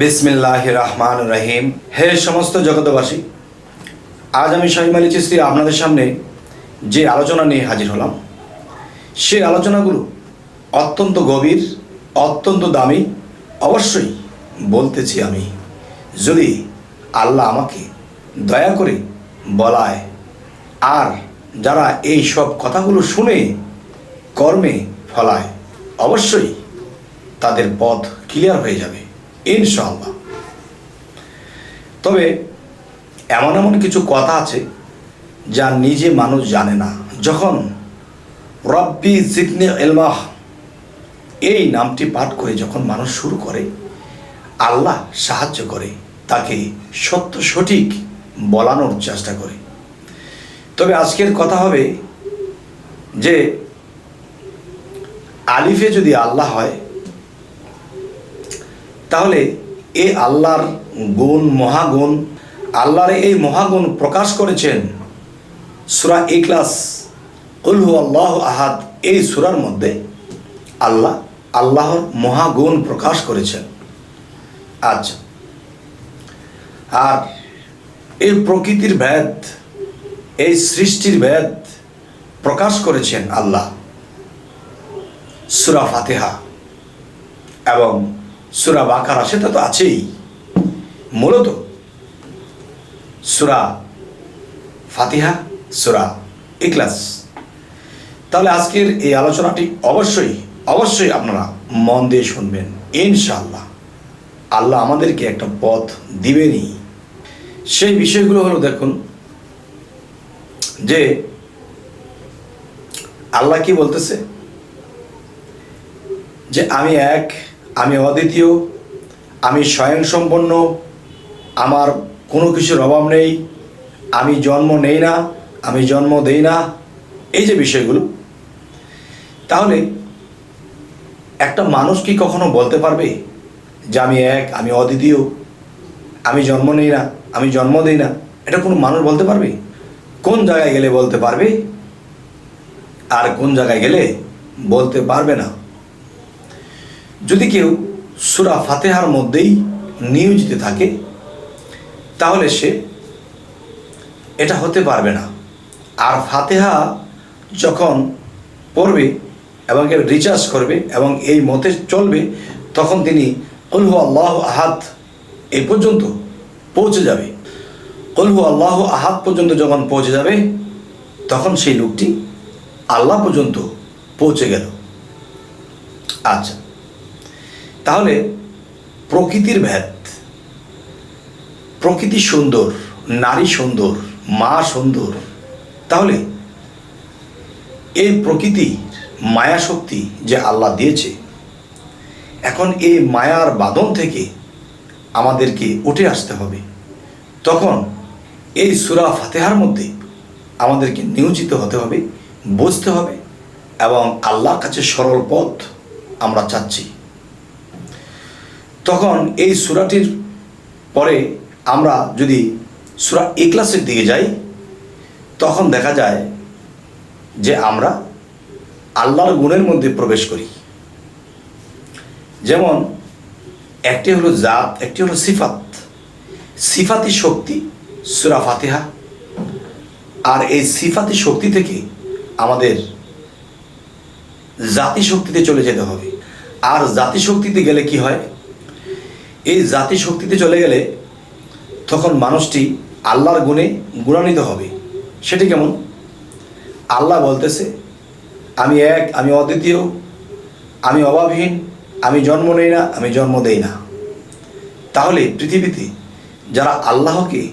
বিসমিল্লাহ রহমান রহিম। হে সমস্ত জগতবাসী আজ আমি শাহিম আলী চিস্তি আপনাদের সামনে যে আলোচনা নিয়ে হাজির হলাম, সেই আলোচনাগুলো অত্যন্ত গভীর, অত্যন্ত দামি, অবশ্যই বলতেছি আমি, যদি আল্লাহ আমাকে দয়া করে বলায়, আর যারা এই সব কথাগুলো শুনে কর্মে ফলায়, অবশ্যই তাদের পথ ক্লিয়ার হয়ে যাবে। ইনশাআল্লাহ। তবে এমন এমন কিছু কথা আছে যা নিজে মানুষ জানে না। যখন রব্বি জিকনে এলমাহ এই নামটি পাঠ করে যখন মানুষ শুরু করে, আল্লাহ সাহায্য করে, তাকে সত্য সঠিক বলানোর চেষ্টা করে। তবে আজকের কথা হবে যে আলিফে যদি আল্লাহ হয় তাহলে এ আল্লাহর গুণ, মহাগুণ, আল্লাহর এই মহাগুণ প্রকাশ করেছেন সুরা ইকলাস উলহু আল্লাহ আহাদ, এই সুরার মধ্যে আল্লাহ, আল্লাহর মহাগুণ প্রকাশ করেছেন। আচ্ছা আর এই প্রকৃতির ভেদ, এই সৃষ্টির ভেদ প্রকাশ করেছেন আল্লাহ সুরা ফাতেহা এবং সুরা বাকারা, সেটা তো আছেই। মূলত সুরা ফাতিহা, সুরা ইকলাস তাহলে আজকের এই আলোচনাটি অবশ্যই অবশ্যই আপনারা মন দিয়ে শুনবেন, ইনশাআল্লাহ। আল্লাহ আমাদেরকে একটা পথ দিবেনই। সেই বিষয়গুলো হলো দেখুন, যে আল্লাহ কি বলতেছে? যে আমি এক আমি অদ্বিতীয়, আমি স্বয়ংসম্পন্ন, আমার কোনো কিছুর অভাব নেই, আমি জন্ম নেই না, আমি জন্ম দেই না, এই যে বিষয়গুলো। তাহলে একটা মানুষ কি কখনো বলতে পারবে যে আমি এক, আমি অদ্বিতীয়, আমি জন্ম নেই না, আমি জন্ম দেই না? এটা কোনো মানুষ বলতে পারবে? কোন জায়গায় গেলে বলতে পারবে? আর কোন জায়গায় গেলে বলতে পারবে না? যদি কেউ সুরা ফাতেহার মধ্যেই নিয়োজিত থাকে, তাহলে সে এটা হতে পারবে না। আর ফাতেহা যখন পড়বে এবং রিচার্জ করবে এবং এই মতে চলবে, তখন তিনি কলহু আল্লাহ আহাত এই পর্যন্ত পৌঁছে যাবে। কলহু আল্লাহ আহাত পর্যন্ত যখন পৌঁছে যাবে, তখন সেই লোকটি আল্লাহ পর্যন্ত পৌঁছে গেল। আচ্ছা। তাহলে প্রকৃতির ভেদ। প্রকৃতি সুন্দর, নারী সুন্দর, মা সুন্দর। তাহলে এই প্রকৃতি মায়া শক্তি যে আল্লাহ দিয়েছে, এখন এই মায়ার বাঁধন থেকে আমাদেরকে উঠে আসতে হবে। তখন এই সুরা ফাতেহার মধ্যে আমাদেরকে নিয়োজিত হতে হবে, বুঝতে হবে এবং আল্লাহর কাছে সরল পথ আমরা চাচ্ছি। তখন এই সুরাটির পরে আমরা যদি সুরা এক্লাসের দিকে যাই, তখন দেখা যায় যে আমরা আল্লাহর গুণের মধ্যে প্রবেশ করি। যেমন, একটি হলো জাত, একটি হলো সিফাত। সিফাতি শক্তি সুরা ফাতেহা। আর এই সিফাতি শক্তি থেকে আমাদের জাতি শক্তিতে চলে যেতে হবে। আর জাতি শক্তিতে গেলে কি হয়? এই জাতি শক্তিতে চলে গেলে তখন মানুষটি আল্লাহর গুণে গুণান্বিত হবে। সেটি কেমন? আল্লাহ বলতেছে, আমি এক, আমি অদ্বিতীয়, আমি অভাবহীন, আমি জন্ম নেই না, আমি জন্ম দেই না। তাহলে পৃথিবীতে যারা আল্লাহকে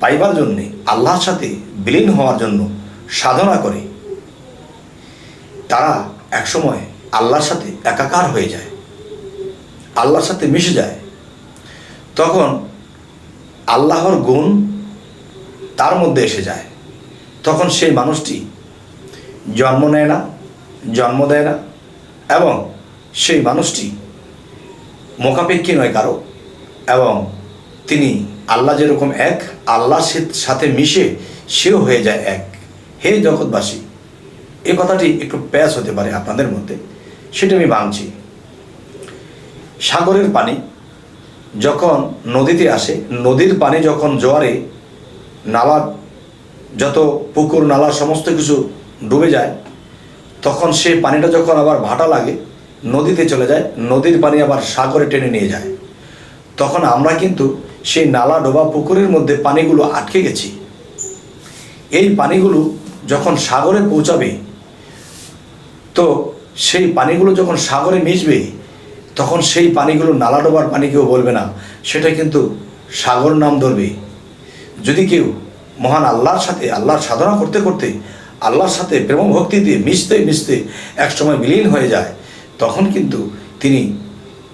পাইবার জন্যে, আল্লাহর সাথে বিলীন হওয়ার জন্য সাধনা করে, তারা একসময় আল্লাহর সাথে একাকার হয়ে যায়। আল্লাহর সাথে মিশে যায়। তখন আল্লাহর গুণ তার মধ্যে এসে যায়। তখন সেই মানুষটি জন্ম নেয় না, জন্ম দেয় না এবং সেই মানুষটি মোকাপেক্ষী নয় কারও এবং তিনি আল্লাহ যেরকম এক আল্লাহর সাথে মিশে সেও হয়ে যায় এক। হে জগৎবাসী, এ কথাটি একটু প্যাস হতে পারে আপনাদের মধ্যে, সেটা আমি ভাঙছি সাগরের পানি যখন নদীতে আসে, নদীর পানি যখন জোয়ারে, নালা, যত পুকুর, নালা, সমস্ত কিছু ডুবে যায়, তখন সেই পানিটা যখন আবার ভাটা লাগে, নদীতে চলে যায়, নদীর পানি আবার সাগরে টেনে নিয়ে যায়। তখন আমরা কিন্তু সেই নালা, ডোবা, পুকুরের মধ্যে পানিগুলো আটকে গেছি। এই পানিগুলো যখন সাগরে পৌঁছাবে, তো সেই পানিগুলো যখন সাগরে মিশবে তখন সেই পানিগুলো নালা ডোবার পানি কেউ বলবে না। সেটা কিন্তু সাগর নাম ধরবে। যদি কেউ মহান আল্লাহর সাথে, আল্লাহর সাধনা করতে করতে, আল্লাহর সাথে প্রেম ভক্তি দিয়ে মিশতে মিশতে একসময় বিলীন হয়ে যায়, তখন কিন্তু তিনি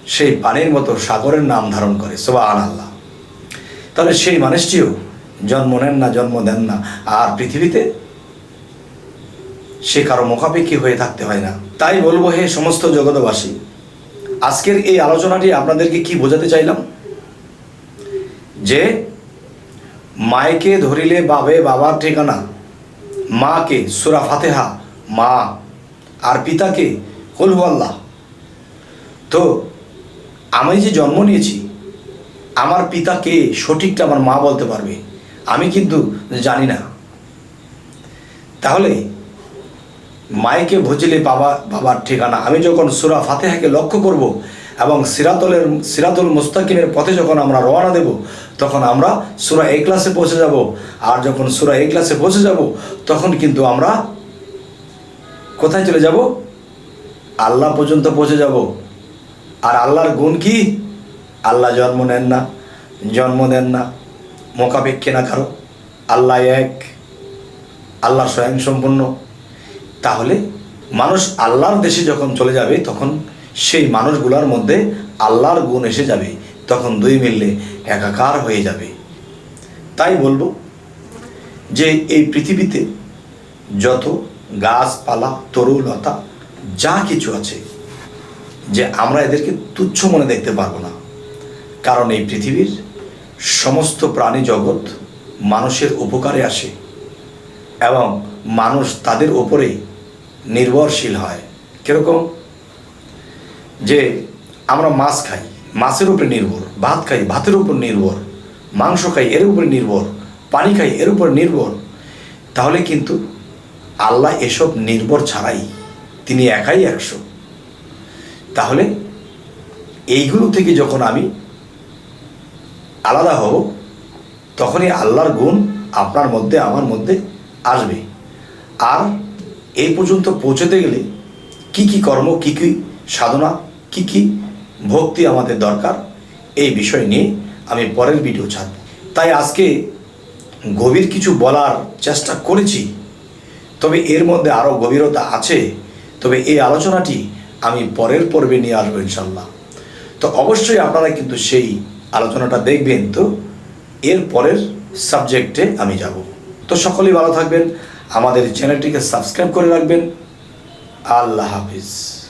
সেই পানির মতো সাগরের নাম ধারণ করে। সোবাহ আল্লাহ তাহলে সেই মানুষটিও জন্ম নেন না, জন্ম দেন না। আর পৃথিবীতে সে কারও মুখাপেক্ষী হয়ে থাকতে হয় না। তাই বলব, হে সমস্ত জগতবাসী আজকের এই আলোচনাটি আপনাদেরকে কি বোঝাতে চাইলাম? যে মায়কে ধরিলে বাবে বাবার ঠিকানা, মাকে সুরা ফাতেহা, মা আর পিতাকে কলহু আল্লাহ তো আমি যে জন্ম নিয়েছি, আমার পিতাকে সঠিকটা আমার মা বলতে পারবে? আমি কিন্তু জানি না। তাহলে মাইকে ভজিলে বাবা, বাবার ঠিকানা। আমি যখন সুরা ফাতেহাকে লক্ষ্য করব এবং সিরাতলের, সিরাতুল মুস্তাকিমের পথে যখন আমরা রওনা দেব, তখন আমরা সুরা এ ক্লাসে পৌঁছে যাব। আর যখন সুরা এ ক্লাসে পৌঁছে যাব, তখন কিন্তু আমরা কোথায় চলে যাব? আল্লাহ পর্যন্ত পৌঁছে যাব। আর আল্লাহর গুণ কি? আল্লাহ জন্ম নেন না, জন্ম দেন না। মোকাপেক্ষে না কারও। আল্লাহ এক, আল্লাহ স্বয়ং সম্পূর্ণ তাহলে মানুষ আল্লাহর দেশে যখন চলে যাবে, তখন সেই মানুষগুলোর মধ্যে আল্লাহর গুণ এসে যাবে, তখন দুই মিললে একাকার হয়ে যাবে। তাই বলব যে এই পৃথিবীতে যত গাছপালা, তরু, লতা, যা কিছু আছে, যে আমরা এদেরকে তুচ্ছ মনে দেখতে পারব না। কারণ এই পৃথিবীর সমস্ত প্রাণী জগৎ মানুষের উপকারে আসে এবং মানুষ তাদের ওপরে নির্ভরশীল হয়। কীরকম? যে আমরা মাছ খাই, মাছের উপরে নির্ভর, ভাত খাই, ভাতের উপর নির্ভর, মাংস খাই, এর উপরে নির্ভর, পানি খাই, এর উপর নির্ভর। তাহলে কিন্তু আল্লাহ এসব নির্ভর ছাড়াই তিনি একাই একশো। তাহলে এইগুলো থেকে যখন আমি আলাদা হব, তখনই আল্লাহর গুণ আপনার মধ্যে, আমার মধ্যে আসবে। আর এই পর্যন্ত পৌঁছতে গেলে কি কি কর্ম, কি কি সাধনা, কি কি ভক্তি আমাদের দরকার, এই বিষয় নিয়ে আমি পরের ভিডিও ছাড়ব। তাই আজকে গভীর কিছু বলার চেষ্টা করেছি, তবে এর মধ্যে আরও গভীরতা আছে, তবে এই আলোচনাটি আমি পরের পর্বে নিয়ে আসব ইনশাল্লাহ তো অবশ্যই আপনারা কিন্তু সেই আলোচনাটা দেখবেন, তো এর পরের সাবজেক্টে আমি যাব। তো সকলেই ভালো থাকবেন। আমাদের চ্যানেলটিকে সাবস্ক্রাইব করে রাখবেন। আল্লাহ হাফিজ।